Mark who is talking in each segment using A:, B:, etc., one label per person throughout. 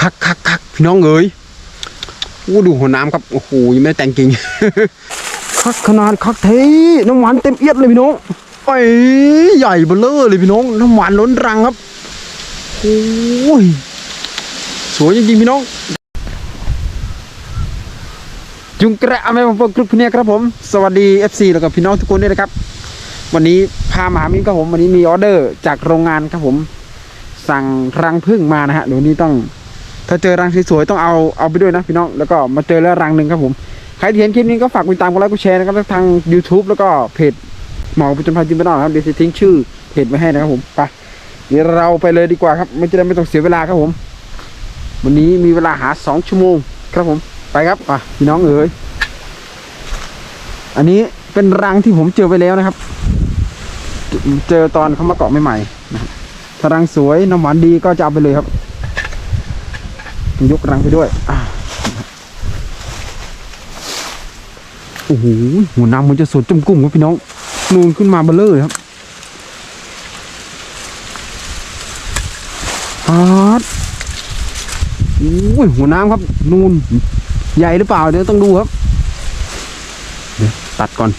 A: คักคักคักพี่น้องเอ๋ยโอ้ดูหัวน้ำครับโอ้โหยังไม่ได้แต่งกิ่งคักขนาดคักเทน้ำหวานเต็มเอียดเลยพี่น้องไอ้ใหญ่เบ้อเลอเลยพี่น้องน้ำหวานล้นรังครับโอ้ยสวยจริงๆพี่น้องจุงกระไม่มาพบกรุ๊ปเนี่ยครับผม สวัสดี FC แล้วก็พี่น้องทุกคนด้วยนะครับ วันนี้พามาหามิมครับผม วันนี้มีออเดอร์จากโรงงานครับผม สั่งรังผึ้งมานะฮะเดี๋ยวนี้ต้อง ถ้าเจอรังสวยๆต้องเอาเอาไปด้วยนะพี่น้องแล้วก็มาเจอแล้วรังหนึ่งครับผมใครที่เห็นคลิปนี้ก็ฝากกดติดตามกดไลค์กดแชร์นะครับทาง YouTube แล้วก็เพจหมอประจนภัยจิมบานนะครับเดี๋ยวจะทิ้งชื่อเพจไว้ให้นะครับผมไปเดี๋ยวเราไปเลยดีกว่าครับไม่จะได้ไม่ต้องเสียเวลาครับผม วันนี้มีเวลาหาสองชั่วโมงครับผมไปครับไปพี่น้องเอ๋ยอันนี้เป็นรังที่ผมเจอไปแล้วนะครับ เจอตอนเขามาเกาะใหม่ๆนะถ้ารังสวยน้ำหวานดีก็จะเอาไปเลยครับ ยกรังไปด้วยโอ้โหหัวน้ำมันจะสดจุ่มกุ้งครับพี่น้องนูนขึ้นมาเบลเลอร์ครับฮาร์ดโอ้ยหัวน้ำครับ นูนใหญ่หรือเปล่าเดี๋ยวต้องดูครับเดี๋ยวตัดก่อน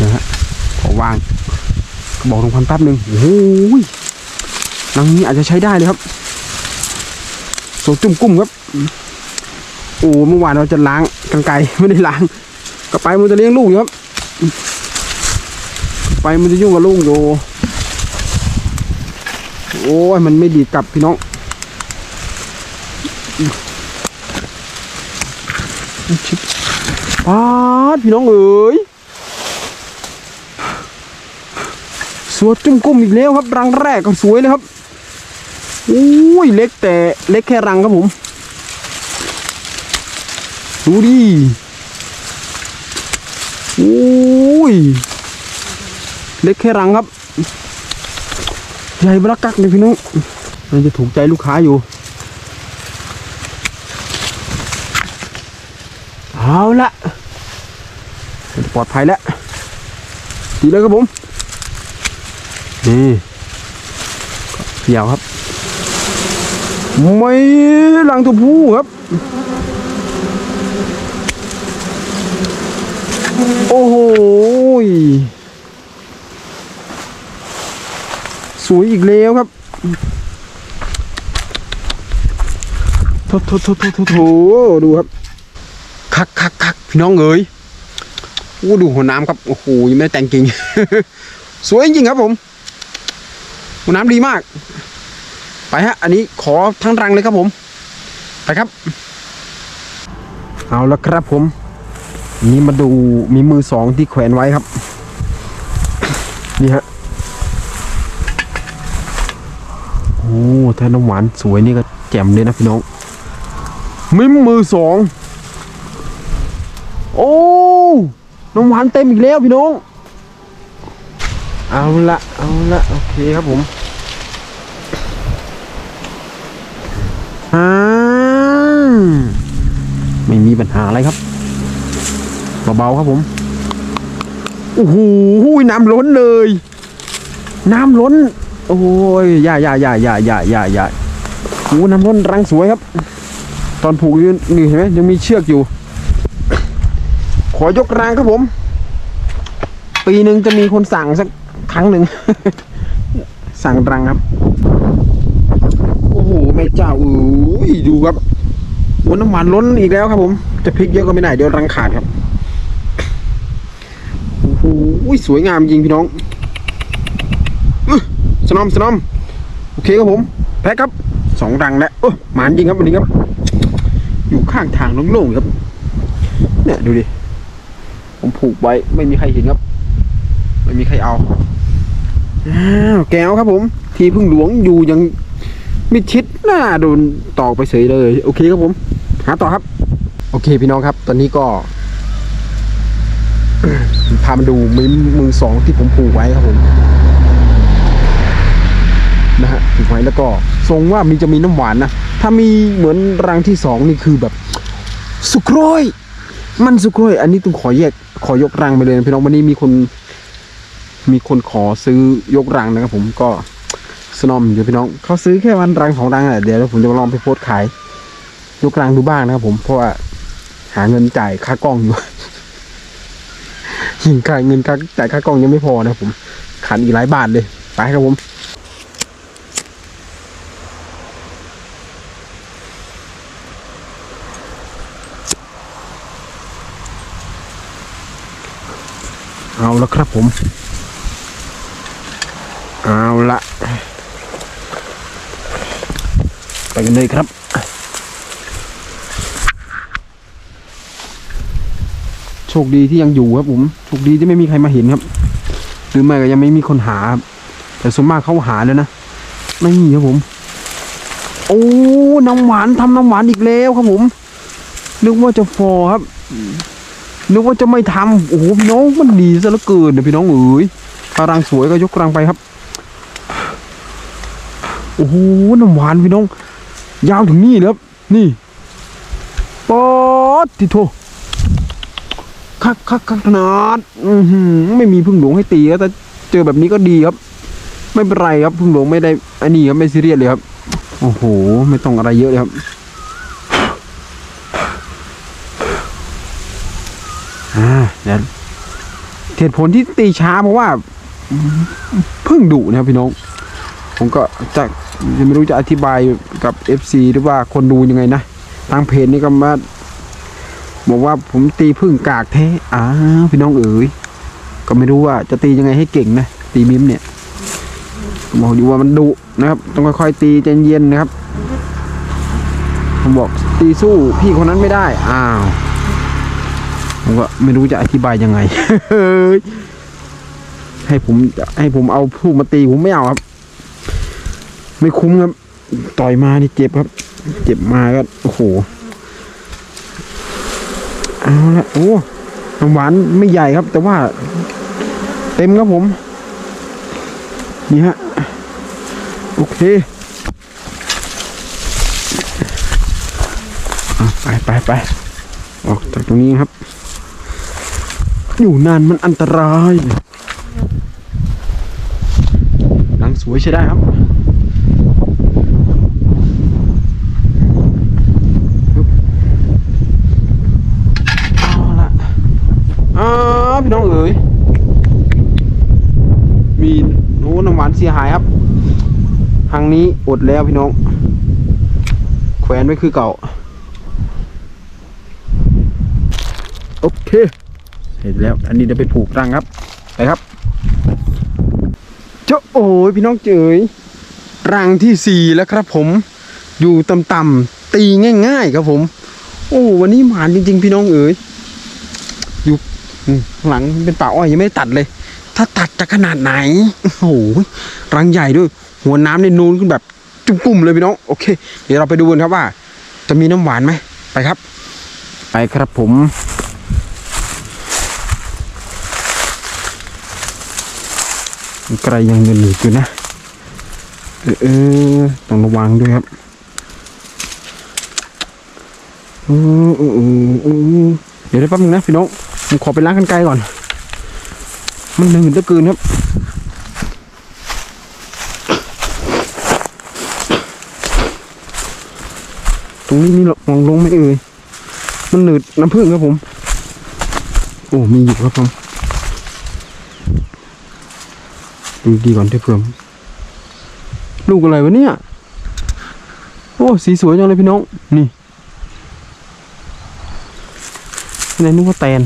A: นะฮะขอวางกระบอกลงพันแป๊บหนึ่งโอ้โหรังนี้อาจจะใช้ได้เลยครับ โซจุ่มกุ้มครับโอ้เมื่อวานเราจะล้างกันไกไม่ได้ล้างกระไปมันจะเลี้ยงลูกอยู่ครับ ไปมันจะยุ่งกับลูกอยู่โอ้ยมันไม่ดีกลับพี่น้องชิบปาดพี่น้องเอ๋ยสวยจุ่มกุ้มอีกแล้วครับรังแรกก็สวยเลยครับ อุ้ยเล็กแต่เล็กแค่รังครับผม ดูดิอุ้ยเล็กแค่รังครับ ใหญ่บลักกักเลยพี่น้องมันจะถูกใจลูกค้าอยู่ เอาละปลอดภัยแล้วดีเลยครับผมนี่เดี่ยวครับ ไม่ลังตัวผู้ครับ โอ้โหสวยอีกแล้วครับโถโถโถโถโถดูครับ คักคักคักพี่น้องเอ๋ยโอ้ดูหัวน้ำครับ โอ้โหยังไม่ได้แต่งกิ่ง สวยจริงครับผม หัวน้ำดีมาก ไปฮะ อันนี้ขอทั้งรังเลยครับผม ไปครับ เอาละครับผม นี่มาดูมีมือสองที่แขวนไว้ครับ นี่ฮะโอ้ถ้าน้ำหวานสวยนี่ก็แจ่มเลยนะพี่น้องมิมมือสองโอ้น้ำหวานเต็มอีกแล้วพี่น้อง เอาละเอาละโอเคครับผม อ่าไม่มีปัญหาอะไรครับเบาๆครับผมโอ้โหน้ำล้นเลย น้ำล้น โอ้ยอย่าอย่าอย่าอย่าอย่าอย่าอย่าโอ้น้ำล้นรังสวยครับ ตอนผูกยู่นี่เห็นไหมยังมีเชือกอยู่ ขอยกรังครับผม ปีหนึ่งจะมีคนสั่งสักครั้งหนึ่ง สั่งรังครับ ม่เจ้าอุ้ยดูครับโอ้น้ำมันล้นอีกแล้วครับผม จะพลิกเยอะก็ไม่ได้เดี๋ยวรังขาดครับโอ้โหสวยงามจริงพี่น้องอสนอมสนอมโอเคครับผมแพ็คครับสองรังแล้วโอ้หมานจริงครับวันนี้ครับ อยู่ข้างทางโล่งๆครับเนี่ยดูดิผมผูกไว้ไม่มีใครเห็นครับ ไม่มีใครเอาอ้าวแก้วครับผม ทีพึ่งหลวงอยู่ยัง มิดชิดหน้าโดนตอกไปเฉยเลย โอเคครับผม หาต่อครับ โอเคพี่น้องครับ ตอนนี้ก็พามาดูมิมมือสองที่ผมผูกไว้ครับผมนะฮะผูกไว้แล้วก็ทรงว่ามีจะมีน้ำหวานนะถ้ามีเหมือนรังที่สองนี่คือแบบ สุกโรยมันสุกโรยอันนี้ต้องขอแยกขอยกรังไปเลยนะพี่น้องวันนี้มีคน มีคนขอซื้อยกรังนะครับผมก็ สนอมอยู่พี่น้องเขาซื้อแค่วันรังของรังแหละเดี๋ยวผมจะลองไปโพสขายยกรังดูบ้างนะครับผมเพราะว่าหาเงินจ่ายค่ากล้องอยู่ยิงค่าเงินค่าจ่ายค่ากล้องยังไม่พอนะผมขาดอีกหลายบาทเลยไปครับผมเอาและครับผม เอาละไปกัน เลยครับ โชคดีที่ยังอยู่ครับผมโชคดีที่ไม่มีใครมาเห็นครับหรือไม่ก็ยังไม่มีคนหาครับแต่ส่วนมากเขาหาแล้วนะไม่มีครับผม โอ้น้ำหวานทำน้ำหวานอีกแล้วครับผมนึกว่าจะฟอครับนึกว่าจะไม่ทำโอ้โหพี่น้องมันดีซะเหลือเกินนะพี่น้องเอ๋ยถ้ารังสวยก็ยกรังไปครับ โอ้โหน้ำหวานพี่น้อง ยาวถึงนี่เลยครับนี่ปอดติโทคักคักคักขนาดอือหือไม่มีพึ่งหลวงให้ตีครับแต่เจอแบบนี้ก็ดีครับ ไม่เป็นไรครับพึ่งหลวงไม่ได้อันนี้ครับไม่ซีเรียสเลยครับ โอ้โห ไม่ต้องอะไรเยอะเลยครับอ่าเดี๋ยวเหตุผลที่ตีช้าเพราะว่าเพิ่งดุนะครับพี่น้อง ผมก็จะยัง ไม่รู้จะอธิบายกับ FC หรือว่าคนดูยังไงนะ ทางเพจนี่ก็มาบอกว่าผมตีพึ่งกากแท้อ้าวพี่น้องเอ๋ยก็ไม่รู้ว่าจะตียังไงให้เก่งนะ ตีมิมเนี่ยบอกอยู่ว่ามันดุนะครับ ต้องค่อยๆตีใจเย็นนะครับ ผมบอกตีสู้พี่คนนั้นไม่ได้ อ้าวผมก็ไม่รู้จะอธิบายยังไงให้ผมให้ผมเอาผู้มาตีผมไม่เอาครับ ไม่คุ้มครับ ต่อยมานี่เจ็บครับ เจ็บมาก็โอ้โหเอาละโอ้หวานไม่ใหญ่ครับ แต่ว่า เต็มครับผม นี่ฮะ โอเคไปไปไปออกจากตรงนี้ครับ อยู่นานมันอันตรายหลังสวยใช่ได้ครับเอาละอ้าว พี่น้องเอ๋ยมีโน้น้ำหวานเสียหายครับทางนี้อดแล้วพี่น้อง แขวนไว้คือเก่า โอเคเสร็จแล้ว อันนี้เดี๋ยวไปผูกรังครับ ไปครับ เจ้าโอ้ยพี่น้องเจยรังที่สี่แล้วครับผม อยู่ต่ำๆตีง่าย ๆ ครับผม โอ้วันนี้หมานจริง ๆ พี่น้องเอ๋ยอยู่ หลังเป็นป่าอ้อยยังไม่ได้ตัดเลย ถ้าตัดจะขนาดไหนโอ้โหรังใหญ่ด้วย หัวน้ำในนูนขึ้นแบบจุ่มกุ่มเลยพี่น้องโอเค เดี๋ยวเราไปดูกันครับว่า จะมีน้ำหวานไหมไปครับ ไปครับผมไกลยังเงินหนืดอยู่นะเออต้องระวังด้วยครับเออเออเออเอเดี๋ยวได้แป๊บนึงนะพี่น้อง ผมขอไปล้างกันไกลก่อน มันหนืดเหลือเกินครับตรงนี้มีมองลงไหมเอ่ย มันหนืดน้ำผึ้งครับผม โอ้ มีอยู่ครับผม ดูดีก่อนที่เพื่อมลูกอะไรวะเนี่ย โอ้ สีสวยจังเลยพี่น้อง นี่ ในนึกว่าแตน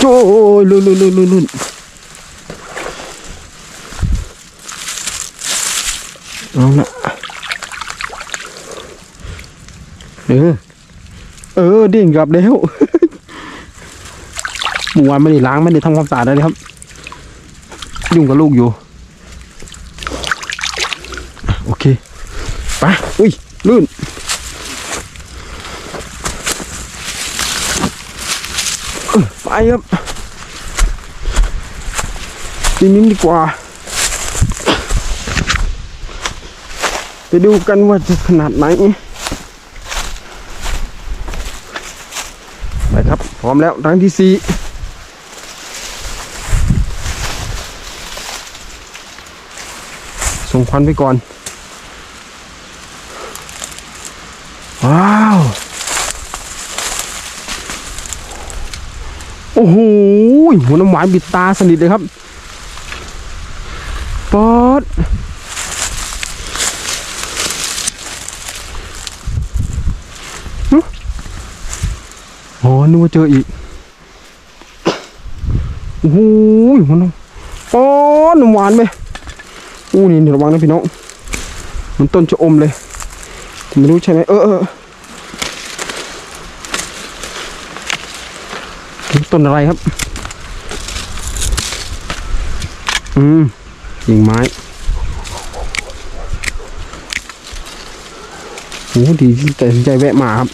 A: โอ้ยลื่นลื่นลื่นลื่นลื่นเอาละเออเออดิ่งกลับแล้วเมื่อวานไม่ได้ล้างไม่ได้ทำความสะอาดอะไรครับ ยุ่งกับลูกอยู่ โอเคไปอุ้ยลื่น ไปครับทีนี้ดีกว่า ไปดูกันว่าจะขนาดไหนไปครับ พร้อมแล้วรังที่สี่
B: ส่งควันไปก่อนว้า โอ้โหหัวน้ำหวานบิดตาสนิทเลยครับปอดหึอ๋อนึกว่าเจออีก โอ้โหหัวน้ำปอดน้ำหวานไหมอู้นี่ระวังนะพี่น้อง มันต้นชะอมเลย ไม่รู้ใช่ไหมเออเออ ต้นอะไรครับ อืมกิ่งไม้โอ้ดีที่ตัดสินใจแวะมาครับ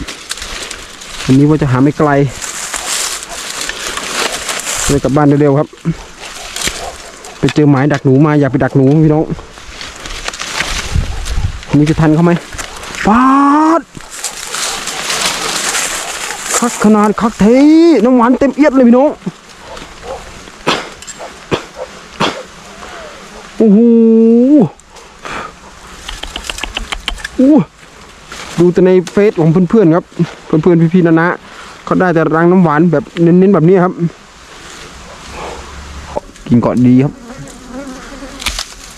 B: วันนี้ว่าจะหาไม่ไกลเลยกลับบ้านเร็วๆครับ ไปเจอหมายดักหนูมาอยากไปดักหนูพี่น้องวันนี้จะทันเขาไหมฟาด คักขนาดคักเทน้ำหวานเต็มเอียดเลยพี่น้องโอ้โหโอ้ดูแต่ในเฟซของเพื่อนๆครับเพื่อนๆพี่ๆนะนะเขาได้แต่รังน้ำหวานแบบเน้นๆแบบนี้ครับ กินก่อนดีครับ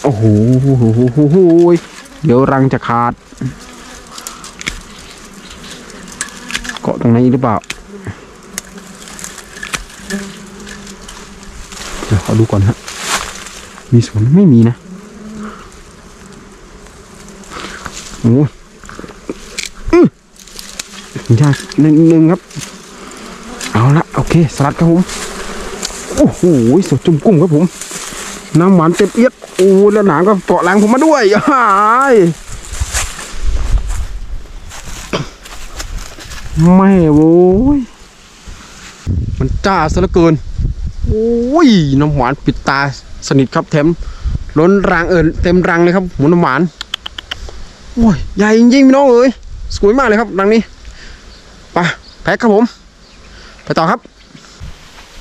B: โอ้โหเดี๋ยวรังจะขาด เกาะตรงนี้หรือเปล่าเดี๋ยวขอดูก่อนฮะ มีสวนไม่มีนะโอ้ยอื้อยากหนึ่งหนึ่งครับ เอาละโอเค สลัดครับผม โอ้โหสดจุ่มกุ้งครับผม น้ำหวานเต็มเอียด โอ้แล้วหนามก็เกาะหลังผมมาด้วยหาย ไม่โว้ย มันจ้าซะเหลือเกิน โอ้ย น้ำหวานปิดตาสนิทครับแถมล้นรังเอินเต็มรังเลยครับหมูน้ำหวาน โอ้ย ใหญ่จริงๆพี่น้องเอ้ย สวยมากเลยครับ รังนี้ไปแพ็คครับผม ไปต่อครับ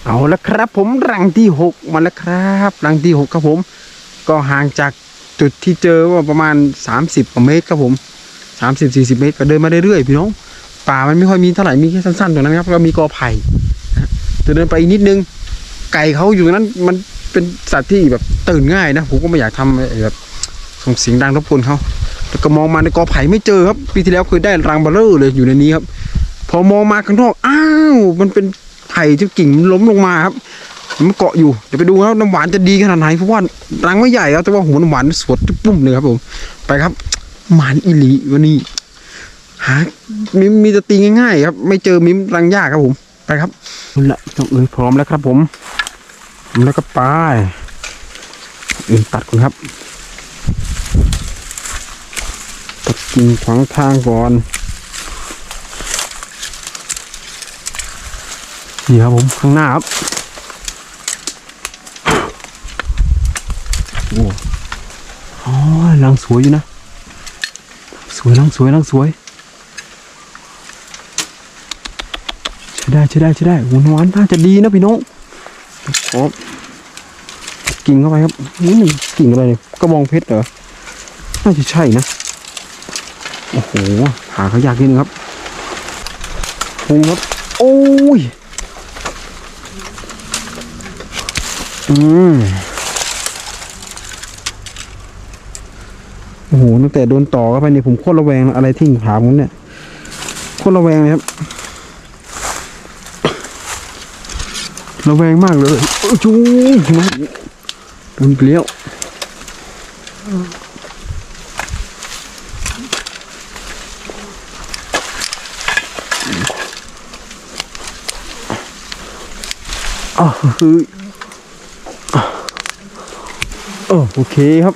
B: เอาละครับผมรังที่หกมาแล้วครับรังที่หกครับผม ก็ห่างจากจุดที่เจอว่าประมาณ 30กว่าเมตรครับผม 30-40 เมตรก็เดินมาเรื่อยๆพี่น้อง ป่ามันไม่ค่อยมีเท่าไหร่มีแค่สั้นๆตรงนั้นครับแล้วมีกอไผ่จะเดินไปอีกนิดนึง ไก่เขาอยู่ตรงนั้นมันเป็นสัตว์ที่แบบตื่นง่ายนะผมก็ไม่อยากทำไอ้แบบส่งเสียงดังรบกวนเขาแล้วก็มองมาในกอไผ่ไม่เจอครับปีที่แล้วเคยได้รังเบลเลอร์เลยอยู่ในนี้ครับ พอมองมาข้างนอกอ้าวมันเป็นไผ่ที่กิ่งล้มลงมาครับมันเกาะอยู่เดี๋ยวไปดูครับน้ำหวานจะดีขนาดไหนเพราะว่ารังไม่ใหญ่ครับแต่ว่าหัวน้ำหวานสวดปุ้มเลยครับผมไปครับหมานอิลีวันนี้ หามิมมีจะตีง่ายๆครับ ไม่เจอมิมรังยากครับผมไปครับนั่นแหละต้องเอ้ยพร้อมแล้วครับ ผมแล้วก็ไปเอ้ยตัดก่อนครับตัดกิ่งขวางทางก่อนนี่ครับผมข้างหน้าครับโอ้อ๋อรังสวยอยู่นะ สวยรังสวยรังสวย ใช่ ได้ใช่ได้ใช่ได้หูนวานน่าจะดีนะพี่น้องขอกิ่งเข้าไปครับนี่กิ่งอะไรเนี่ยกระบองเพชรเหรอน่าจะใช่นะโอ้โหหาเขายากนิดนึงครับพุงครับ โอ้ยอืมโอ้โหตั้งแต่โดนต่อเข้าไปเนี่ยผมโคตรระแวงอะไรทิ่งผาผมเนี่ยโคตรระแวงเลยครับ ระแวงมากเลยเอ้ยจูนะโดนเปรี้ยวอ๋อคือโอ้โอเคครับ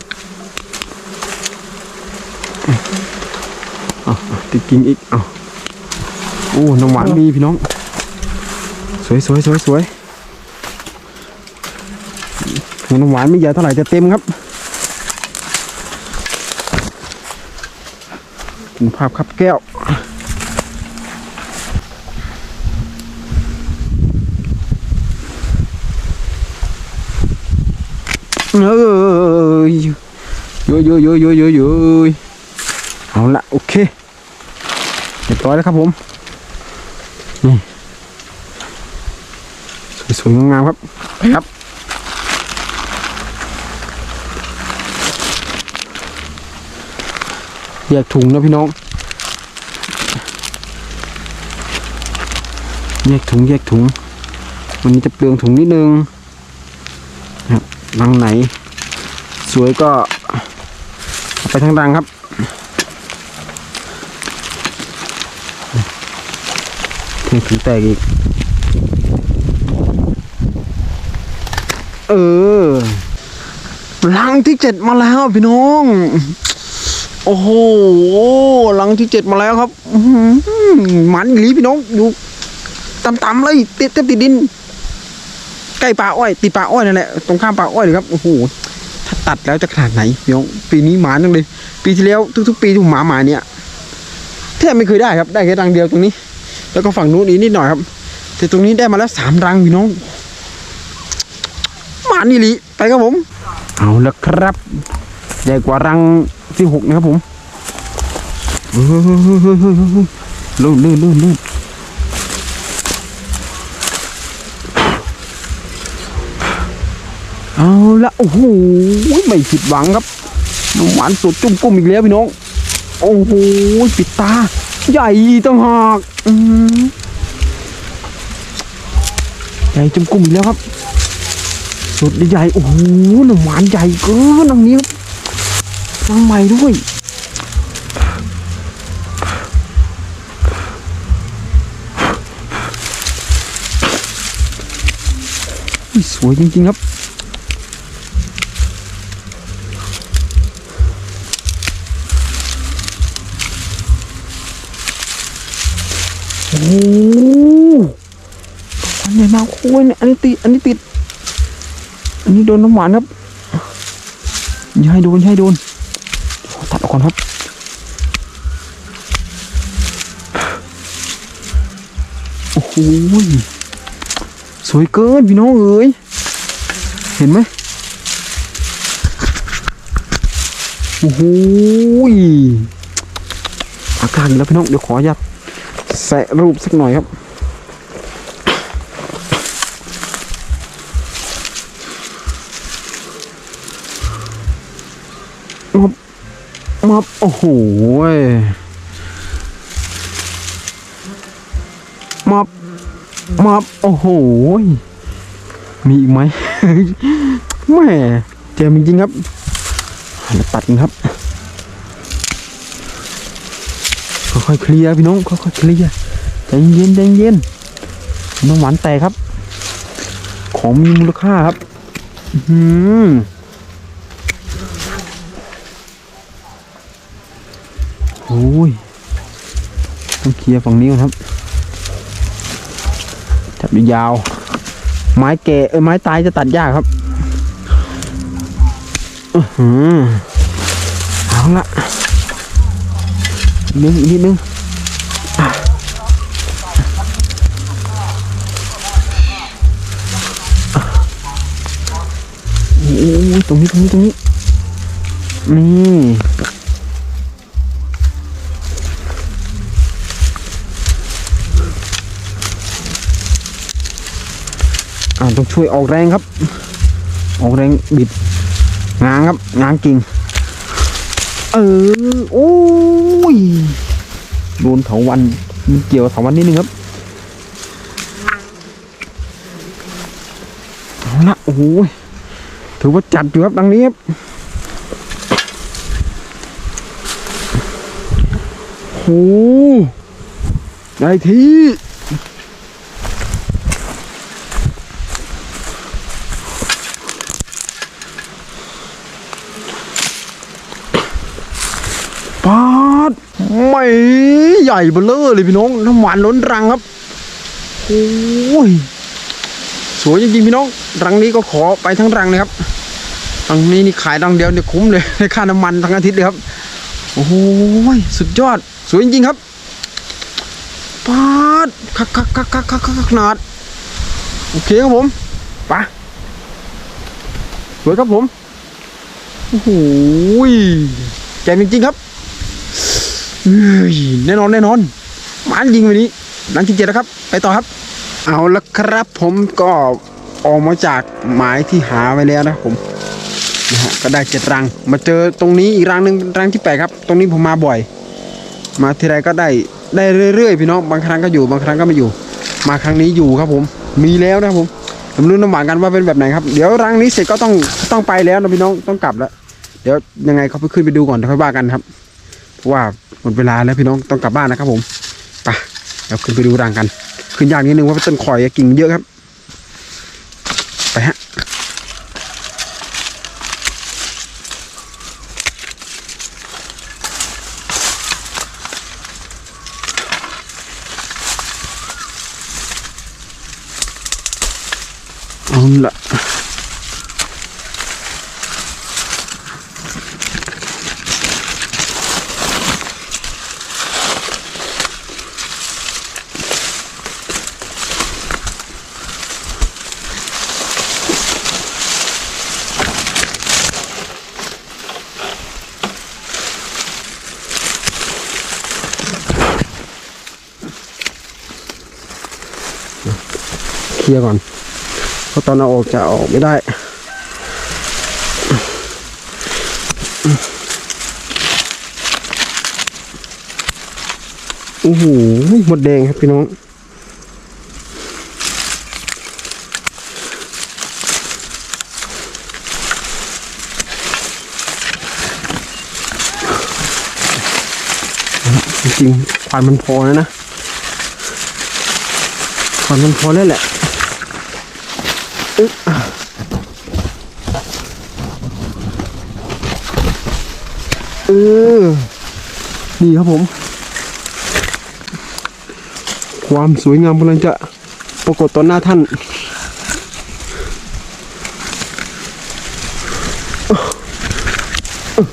B: อะติดกิ่งอีกอ้าวโอ้น้ำหวานมีพี่น้อง สวยสวยสวยสวย หันหวานไม่ใหญ่เท่าไหร่จะเต็มครับคุณภาพครับแก้วเอ้ยโย
A: อะเยอะเยอะเยอะเยอะเยเอาละโอเคเรียบร้อยแล้วครับผมนี่สวยๆงามครับครับ แยกถุงนะพี่น้อง แยกถุงแยกถุง วันนี้จะเปลืองถุงนิดนึงครับรังไหน สวยก็ ไปทั้งรังครับเทถุงแตกอีก เออรังที่เจ็ดมาแล้วพี่น้อง โอ้โหหลังที่เจ็ดมาแล้วครับหมันหลีพี่น้องอยู่ต่ำๆเลยติดเต็มติดดิน ใกล้ป่าอ้อย ติดป่าอ้อยนั่นแหละตรงข้ามป่าอ้อยเลยครับโอ้โหถ้าตัดแล้วจะขนาดไหนพี่น้องปีนี้หมาจังเลย ปีที่แล้วทุก ๆ ปีที่ผมหมาหมาเนี่ยแทบไม่เคยได้ครับได้แค่รังเดียวตรงนี้ แล้วก็ฝั่งนู้นอีกนิดหน่อยครับ แต่ตรงนี้ได้มาแล้วสามรังพี่น้องหมานี่ลีไปครับผม เอาละครับ ใหญ่กว่ารังที่หกนะครับผมลื่นลื่นลื่นลื่นเอาละโอ้โหไม่ผิดหวังครับน้ำหวานสดจุ่มกุ้มอีกแล้วพี่น้อง โอ้โหปิดตา ใหญ่ตั้งหากใหญ่จุ่มกุ้มอีกแล้วครับสดใหญ่โอ้โหน้ำหวานใหญ่เกินอันนี้ครับ น้ำใหม่ด้วยสวยจริง ๆ ครับโอ้โหอันใหญ่มากโอ้ยเนี่ยอันนี้ติดอันนี้ติด อันนี้โดนน้ำหวานครับอย่าให้โดนอย่าให้โดน กก่อนครับ โอ้โหสวยเกินพี่น้องเอ๋ยเห็นไหมโอ้โหอากาศอีกแล้วพี่น้องเดี๋ยวขออนุญาตแสะรูปสักหน่อยครับมับ มับโอ้โหมับมับโอ้โหมีอีกไหมแม่เจมจริงๆครับเราตัดกันครับค่อยๆเคลียร์พี่น้องค่อยๆเคลียร์ใจเย็นใจเย็นน้ำหวานแตกครับ ของมีมูลค่าครับ อื้อหือ โอ้ยต้องเคลียร์ฝั่งนี้ครับจับยาวไม้แก่เออไม้ตายจะตัดยากครับอือหือเอาละนิดอีกนิดนึงโอ้ยตรงนี้ตรงนี้ตรงนี้นี่ อ่าต้องช่วยออกแรงครับ ออกแรงบิดง้างครับง้างกิ่งเออโอ้ยโดนเถาวันมันเกี่ยวกับเถาวันนิดนึงครับเอาละโอ้โหถือว่าจัดอยู่ครับดังนี้ครับโอ้ได้ที่ ปาดไม่ให ญ่เบลเลอร์เลยพี่น้องน้ำหวานล้นรังครับโอ้ยสวยจริงๆพี่น้อง รังนี้ก็ขอไปทั้งรังเลยครับรังนี้นี่ขายรังเดียวเนี่ยคุ้มเลยในค่าน้ำมันทั้งอาทิตย์เลยครับโอ้ยสุดยอด สวยจริงๆครับปาดคักคักคักคักคักคักขนาดโอเคครับผมไปสวยครับผมโอ้โหแจ่มจริงๆครับ แน่นอนแน่นอนหมันยิงวันนี้ หลังที่เจ็ดแล้วครับ ไปต่อครับ เอาละครับผมก็ออกมาจากหมายที่หาไว้แล้วนะผมนะฮะก็ได้เจ็ดรัง มาเจอตรงนี้อีกรังหนึ่งรังที่แปดครับ ตรงนี้ผมมาบ่อย มาทีไรก็ได้ได้เรื่อยๆพี่น้องบางครั้งก็อยู่บางครั้งก็ไม่อยู่ มาครั้งนี้อยู่ครับผม มีแล้วนะครับผมผมรู้น้ำหวานกันว่าเป็นแบบไหนครับเดี๋ยวรังนี้เสร็จก็ต้องต้องไปแล้วนะพี่น้องต้องกลับแล้ว เดี๋ยวยังไงเขาไปขึ้นไปดูก่อนเดี๋ยวค่อยว่ากันครับเพราะว่า หมดเวลาแล้วพี่น้องต้องกลับบ้านนะครับผมไปเดี๋ยวขึ้นไปดูรังกัน ขึ้นยากนิดนึงว่าเต้นข่อยกิ่งเยอะครับ ไปฮะเอาละ ลียร์ก่อน เพราะตอนเอาออกจะออกไม่ได้โอ้โหหมดแดงครับพี่น้องจริงๆควันมันพอแล้วนะควันมันพอแล้วแหละ เออนี่ครับผม ความสวยงามกำลังจะปรากฏต่อหน้าท่าน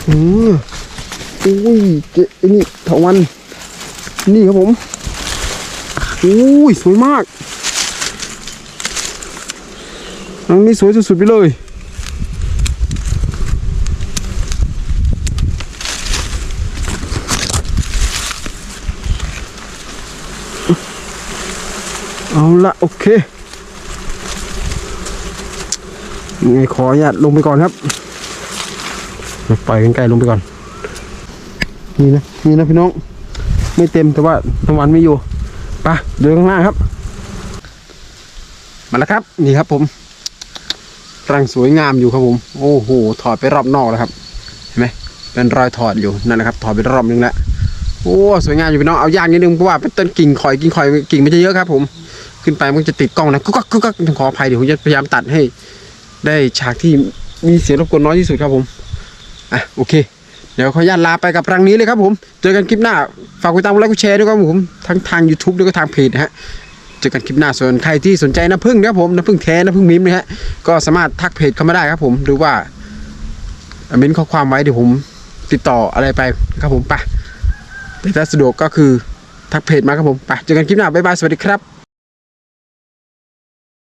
A: อืออุ้ยเจไอ้นี่ถาวัน นี่ครับผม อุ้ย สวยมาก อันนี้สวยสุดๆไปเลย เอาละโอเคยังไงขออนุญาตลงไปก่อนครับปล่อยกันไกลลงไปก่อน นี่นะ นี่นะพี่น้อง ไม่เต็มแต่ว่าน้ำหวานไม่อยู่ไปเดินข้างหน้าครับ มาแล้วครับ นี่ครับผม รังสวยงามอยู่ครับผม โอ้โห ถอดไปรอบนอกแล้วครับ เห็นไหมเป็นรอยถอดอยู่นั่นนะครับ ถอดไปรอบนึงแล้ว โอ้ สวยงามอยู่พี่น้อง เอายากนิดนึงเพราะว่าเป็นต้นกิ่งข่อยกิ่งข่อยกิ่งไมันจะเยอะครับผม ขึ้นไปมันจะติดกล้องนะกุ๊กกักกุ๊กขออภัยเดี๋ยวผมจะพยายามตัดให้ ได้ฉากที่มีเสียงรบกวนน้อยที่สุดครับผม อะโอเค เดี๋ยวขออนุญาตลาไปกับรังนี้เลยครับผม เจอกันคลิปหน้า ฝากกดติดตามกดไลค์กดแชร์ด้วยครับผม ทั้งทาง YouTube แล้วก็ทางเพจนะฮะ เจอกันคลิปหน้าส่วนใครที่สนใจน้ำผึ้งนะครับผมน้ำผึ้งแท้น้ำผึ้งมิมนะฮะก็สามารถทักเพจเข้ามาได้ครับผมหรือว่าเม้นข้อความไว้เดี๋ยวผมติดต่ออะไรไปครับผมไปแต่ถ้าสะดวกก็คือทักเพจมาครับผมไปเจอกันคลิปหน้าบ๊ายบายสวัสดีครับ